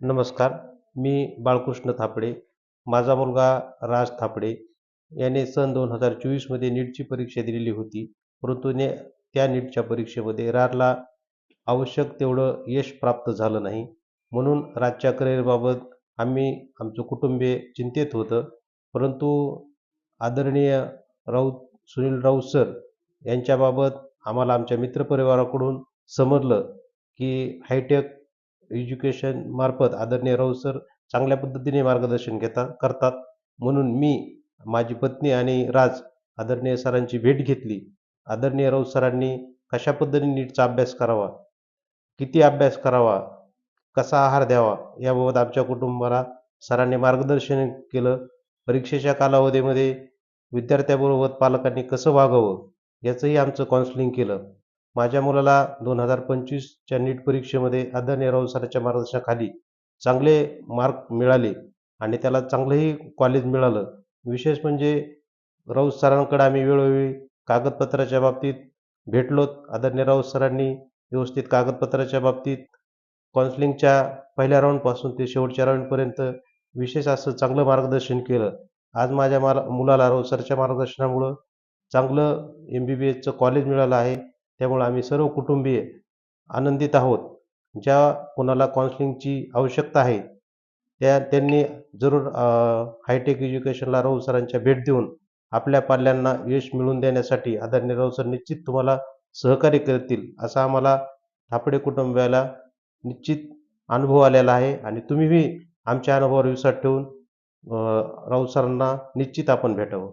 नमस्कार मी बाळकृष्ण थापडे माझा मुलगा राज थापडे. याने सन दोन हजार चोवीसमध्ये नीटची परीक्षा दिलेली होती परंतु ने त्या नीटच्या परीक्षेमध्ये राजला आवश्यक तेवढं यश प्राप्त झालं नाही. म्हणून राजच्या करिअरबाबत आम्ही आमचं कुटुंबीय चिंतेत होतं परंतु आदरणीय राऊत सुनील राऊत सर यांच्याबाबत आम्हाला आमच्या मित्रपरिवाराकडून समजलं की हायटेक एज्युकेशन मार्फत आदरणीय राऊत सर चांगल्या पद्धतीने मार्गदर्शन घेता करतात. म्हणून मी माझी पत्नी आणि राज आदरणीय सरांची भेट घेतली. आदरणीय राऊत सरांनी कशा पद्धतीने नीटचा अभ्यास करावा? किती अभ्यास करावा? कसा आहार द्यावा? याबाबत आमच्या कुटुंबाला सरांनी मार्गदर्शन केलं. परीक्षेच्या कालावधीमध्ये विद्यार्थ्याबरोबर पालकांनी कसं वागावं? याचंही आमचं काउन्सिलिंग केलं. माझ्या मुलाला दोन हजार पंचवीसच्या नीट परीक्षेमध्ये आदरणीय राऊत सरांच्या मार्गदर्शनाखाली चांगले मार्क मिळाले आणि त्याला चांगलंही कॉलेज मिळालं. विशेष म्हणजे राऊत सरांकडे आम्ही वेळोवेळी कागदपत्राच्या बाबतीत भेटलोत. आदरणीय राऊत सरांनी व्यवस्थित कागदपत्राच्या बाबतीत काउन्सिलिंगच्या पहिल्या राऊंडपासून ते शेवटच्या राऊंडपर्यंत विशेष असं चांगलं मार्गदर्शन केलं. आज माझ्या माला मुलाला राऊत सरच्या मार्गदर्शनामुळं चांगलं एम बी बी एसचं कॉलेज मिळालं आहे. त्यामुळं आम्ही सर्व कुटुंबीय आनंदित आहोत. ज्या कोणाला काउन्सिलिंगची आवश्यकता आहे त्या त्यांनी जरूर हायटेक एज्युकेशनला राऊ सरांच्या भेट देऊन आपल्या पाल्यांना यश मिळवून देण्यासाठी आदरणीय राहू सर निश्चित तुम्हाला सहकार्य करतील असा आम्हाला थापडे कुटुंबियाला निश्चित अनुभव आलेला आहे. आणि तुम्हीही आमच्या अनुभवावर विश्वास ठेवून राऊ सरांना निश्चित आपण भेटावं.